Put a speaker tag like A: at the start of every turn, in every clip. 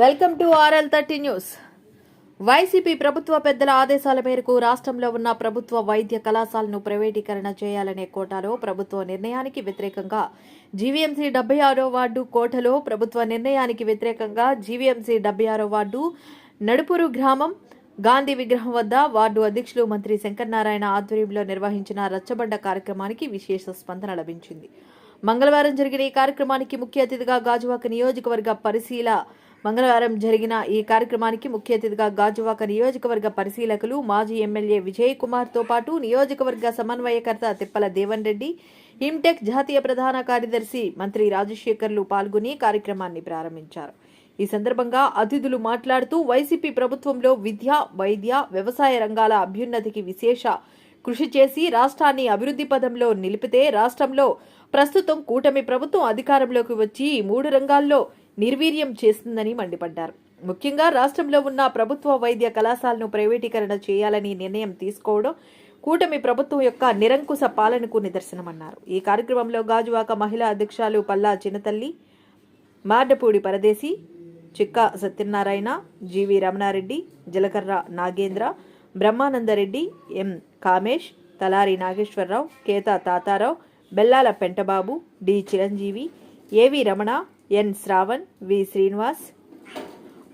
A: Welcome to R L thirty news. YCP ప్రభుత్వ పెద్దల ఆదేశాల మేరకు రాష్ట్రంలో ఉన్న ప్రభుత్వ వైద్య కళాశాలను ప్రైవేటీకరణ చేయాలనే కోటాలో ప్రభుత్వ నిర్ణయానికి వ్యతిరేకంగా జీవీఎంసీ డెబ్బై ఆరో వార్డు కోటలో ప్రభుత్వ నిర్ణయానికి వ్యతిరేకంగా జీవీఎంసీ డెబ్బై ఆరో వార్డు నడుపురు గ్రామం గాంధీ విగ్రహం వద్ద వార్డు అధ్యక్షులు మంత్రి శంకరనారాయణ ఆధ్వర్యంలో నిర్వహించిన రచ్చబండ కార్యక్రమానికి విశేష స్పందన లభించింది. మంగళవారం జరిగిన ఈ కార్యక్రమానికి ముఖ్య అతిథిగా గాజువాక నియోజకవర్గ పరిశీల మంగళవారం జరిగిన ఈ కార్యక్రమానికి ముఖ్య అతిథిగా గాజువాక నియోజకవర్గ పరిశీలకులు మాజీ ఎమ్మెల్యే విజయ్ కుమార్తో పాటు నియోజకవర్గ సమన్వయకర్త తిప్పల దేవన్ రెడ్డి హిమ్టెక్ జాతీయ ప్రధాన కార్యదర్శి మంత్రి రాజశేఖర్లు పాల్గొని కార్యక్రమాన్ని ప్రారంభించారు. ఈ సందర్భంగా అతిథులు మాట్లాడుతూ వైసీపీ ప్రభుత్వంలో విద్య వైద్య వ్యవసాయ రంగాల అభ్యున్నతికి విశేష కృషి చేసి రాష్ట్రాన్ని అభివృద్ధి పదంలో నిలిపితే రాష్ట్రంలో ప్రస్తుతం కూటమి ప్రభుత్వం అధికారంలోకి వచ్చి ఈ మూడు రంగాల్లో నిర్వీర్యం చేస్తుందని మండిపడ్డారు. ముఖ్యంగా రాష్ట్రంలో ఉన్న ప్రభుత్వ వైద్య కళాశాలను ప్రైవేటీకరణ చేయాలని నిర్ణయం తీసుకోవడం కూటమి ప్రభుత్వం యొక్క నిరంకుశ పాలనకు నిదర్శనమన్నారు. ఈ కార్యక్రమంలో గాజువాక మహిళా అధ్యక్షాలు Palla Chinnathalli Mardapudi Paradesi Chikka Satyanarayana G V Ramanareddy Jalakarra Nagendra Brahmanandareddy M Kamesh Talari Nageswararao Keta Thatharao Bellala Pentababu D Chiranjeevi A V Ramana N Shravan V Srinivas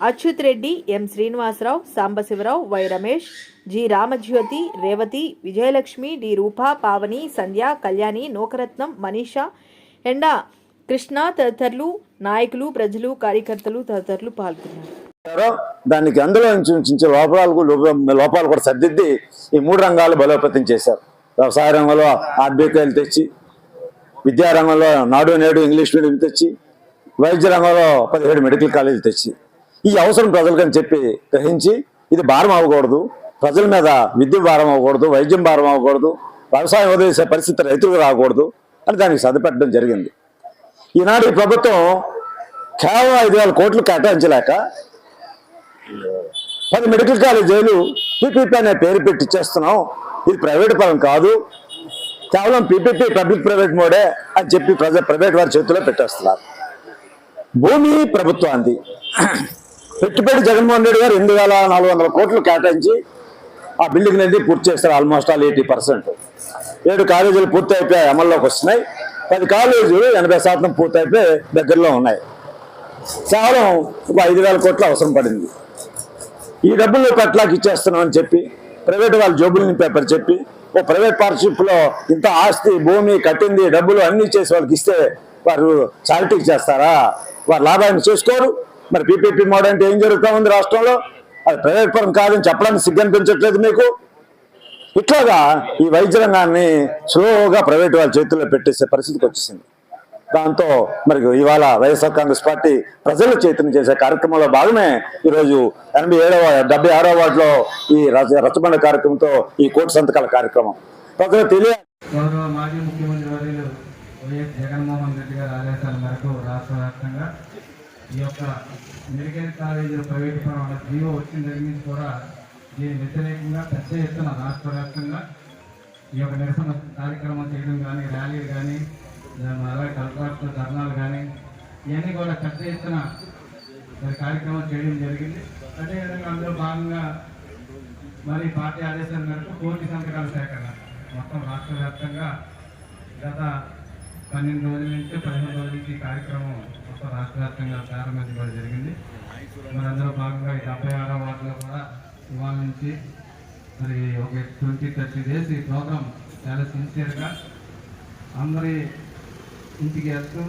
A: Achyut Reddy M Srinivasarao Sambasivarao Y Ramesh G Ramajyothi Revathi Vijayalakshmi D Roopa Pavani Sandhya Kalyani Nookaratnam Manisha Enda Krishna తదితరులు నాయకులు ప్రజలు కార్యకర్తలు తదితరులు పాల్గొన్నారు.
B: దానికి అందులో నుంచి ఉంచే లోపాలు లోపాలు కూడా సర్దిద్ది ఈ మూడు రంగాలు బలోపేతం చేశారు. వ్యవసాయ రంగంలో ఆర్బీకేలు తెచ్చి విద్యారంగంలో నాడు నేడు ఇంగ్లీష్ మీడియం తెచ్చి వైద్య రంగంలో పదిహేడు మెడికల్ కాలేజీలు తెచ్చి ఈ అవసరం ప్రజలకని చెప్పి గ్రహించి ఇది భారం అవ్వకూడదు. ప్రజల మీద విద్య భారం అవ్వకూడదు వైద్యం భారం అవ్వకూడదు వ్యవసాయం వదిలేసే పరిస్థితి రైతులకు రాకూడదు అని దానికి సరిపెట్టడం జరిగింది. ఈనాడు ఈ ప్రభుత్వం కేవలం ఐదు వేల కోట్లు కేటాయించలేక పది మెడికల్ కాలేజీలు పీపీపీ అనే పేరు పెట్టి చేస్తున్నాం. ఇది ప్రైవేట్ పరం కాదు. కేవలం పీపీపీ పబ్లిక్ ప్రైవేట్ మోడే అని చెప్పి ప్రజ ప్రైవేట్ వారి చేతిలో పెట్టేస్తున్నారు. భూమి ప్రభుత్వానికి. పెట్టుబడి జగన్మోహన్ రెడ్డి గారు రెండు వేల నాలుగు వందల కోట్లు కేటాయించి ఆ బిల్డింగ్ అనేది పూర్తి చేస్తారు ఆల్మోస్ట్ ఆల్ ఎయిటీ పర్సెంట్. ఏడు కాలేజీలు పూర్తి అయిపోయి అమల్లోకి వస్తున్నాయి. పది కాలేజీలు ఎనభై శాతం పూర్తి అయిపోయి దగ్గరలో ఉన్నాయి. కేవలం ఒక ఐదు వేల కోట్లు అవసరం పడింది. ఈ డబ్బులు కట్లాకి ఇచ్చేస్తున్నామని చెప్పి ప్రైవేట్ వాళ్ళు జోబులు నింపేపని చెప్పి ఓ ప్రైవేట్ పార్ట్నర్షిప్లో ఇంత ఆస్తి భూమి కట్టింది డబ్బులు అన్ని చేసి వాళ్ళకి ఇస్తే వారు చారిటీకి చేస్తారా? వారు లాభాన్ని చేసుకోరు. మరి పీపీపీ మోడల్ అంటే ఏం జరుగుతా ఉంది రాష్ట్రంలో? అది ప్రైవేట్ పరం కాదని చెప్పడానికి సిగ్గనిపించట్లేదు మీకు? ఇట్లాగా ఈ వైద్య రంగాన్ని స్లోగా ప్రైవేట్ వాళ్ళ చేతుల్లో పెట్టేసే పరిస్థితికి వచ్చేసింది. దాంతో మరి ఇవాళ వైఎస్ఆర్ కాంగ్రెస్ పార్టీ ప్రజలు చైతన్యం చేసే కార్యక్రమంలో భాగమే ఈరోజు ఎనభై ఏడవ డెబ్బై ఆరో వార్డులో ఈ రచ- రచబండ కార్యక్రమంతో ఈ కోటి సంతకాల కార్యక్రమం. ప్రజలు తెలియ
C: గౌరవ మాజీ ముఖ్యమంత్రి వర్యులు వైఎస్ జగన్మోహన్ రెడ్డి గారి ఆదేశాల మేరకు రాష్ట్ర వ్యాప్తంగా ఈ యొక్క మెడికల్ కాలేజీల ప్రైవేట్ వల్ల జీవో వచ్చిన జరిగింది కూడా దీని వ్యతిరేకంగా పెద్ద ఎత్తున రాష్ట్ర వ్యాప్తంగా ఈ యొక్క నిరసన కార్యక్రమం చేయడం కానీ ర్యాలీలు కానీ అలాగే కలెక్టర్ ధర్నాలు కానీ ఇవన్నీ కూడా పెద్ద ఎత్తున కార్యక్రమం చేయడం జరిగింది. అదేవిధంగా అందులో భాగంగా మరి పార్టీ ఆదేశాల మేరకు కోటి సంతకాల సేకరణ మొత్తం రాష్ట్ర వ్యాప్తంగా గత పన్నెండు రోజుల నుంచి పదిహేను రోజుల నుంచి ఈ కార్యక్రమం మొత్తం రాష్ట్ర వ్యాప్తంగా ప్రారంభించబడి జరిగింది. మరి భాగంగా ఈ డెబ్బై ఆరో వార్డులో కూడా ఇవాళ నుంచి మరి ఒక ట్వంటీ థర్టీ డేస్ ఈ ప్రోగ్రామ్ చాలా సిన్సియర్గా అందరి ఇంటికి వెళ్తూ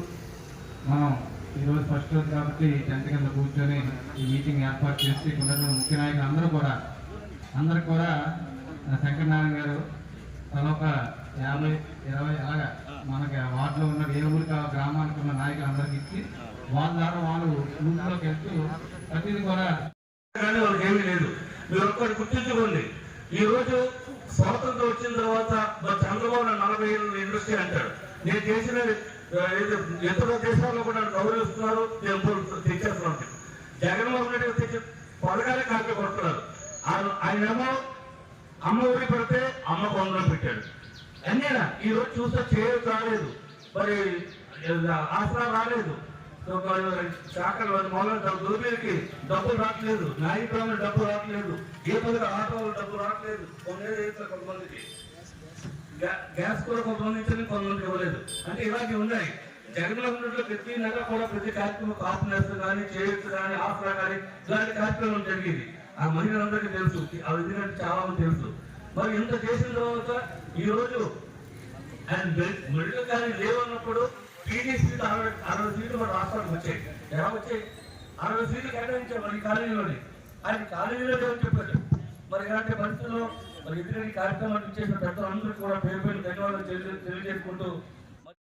C: మనం ఈరోజు ఫస్ట్ రోజు కాబట్టి టెన్త్ కింద కూర్చొని ఈ మీటింగ్ ఏర్పాటు చేసి ఇక్కడ ముఖ్య నాయకులు అందరూ కూడా అందరు కూడా శంకరనారాయణ గారు తల ఒక యాభై ఇరవై అలాగా మనకి వాటిలో వార్డులో ఉన్న ఏ ఊరికి ఆ గ్రామానికి ఉన్న నాయకులు అందరికి ఇచ్చి వాళ్ళ ద్వారా వాళ్ళు ఊళ్ళోకి వెళ్తూ ప్రతిదీ కూడా
D: కానీ వాళ్ళకి ఏమీ లేదు. మీరు ఒక్కటి గుర్తించుకోండి. ఈ రోజు స్వాతంత్రం వచ్చిన తర్వాత మరి చంద్రబాబు నలభై ఏళ్ళ ఇండస్ట్రీ అంటాడు. నేను చేసిన ఇతర దేశాల్లో కూడా గౌరవిస్తున్నారు. నేను తెచ్చేస్తున్నాను జగన్మోహన్ రెడ్డి తెచ్చి పథకాలే కాపీ కొడుతున్నారు. ఆయన- ఏమో అమ్మ ఊరి పెడితే అమ్మ కొండలో పెట్టాడు. అన్నీనా ఈ రోజు చూస్తే చేయరు రాలేదు మరి ఆసరా రాలేదు. శాఖల మూలంగా దూబీలకి డబ్బులు రావట్లేదు. నాయకులు డబ్బులు రావట్లేదు. ఏ పదిగా ఆటో డబ్బులు రావట్లేదు. కొన్ని కొంతమందికి. గ్యాస్ కూడా కొంతమంది ఇచ్చింది కొంతమందికి ఇవ్వలేదు. అంటే ఇలాగే ఉన్నాయి. జగన్మోహన్ రెడ్డిలో ప్రతి నెల కూడా ప్రతి కార్యక్రమం కాపు కానీ చేయొచ్చు కానీ ఆసరా కానీ ఇలాంటి కార్యక్రమం జరిగేది ఆ మహిళలందరికీ తెలుసు. ఆ విధంగా చాలా మంది తెలుసు. మరి ఇంత చేసిన తర్వాత ఈరోజు ఆయన అండ్ మెడికల్ కాలేజ్ లేవన్నప్పుడు టీడీ సీట్లు అరవై అరవై సీట్లు మన రాష్ట్రానికి వచ్చాయి. ఎలా వచ్చాయి? అరవై సీట్లు కేటాయించారు మరి కాలేజీలోనే ఆయన కాలేజీలో లేవని చెప్పారు. మరి ఇలాంటి పరిస్థితుల్లో మరి ఇద్దరు ఈ కార్యక్రమాన్ని చేసిన పెద్దలందరూ కూడా పేరు పేరు ధన్యవాదాలు తెలియజేసుకుంటూ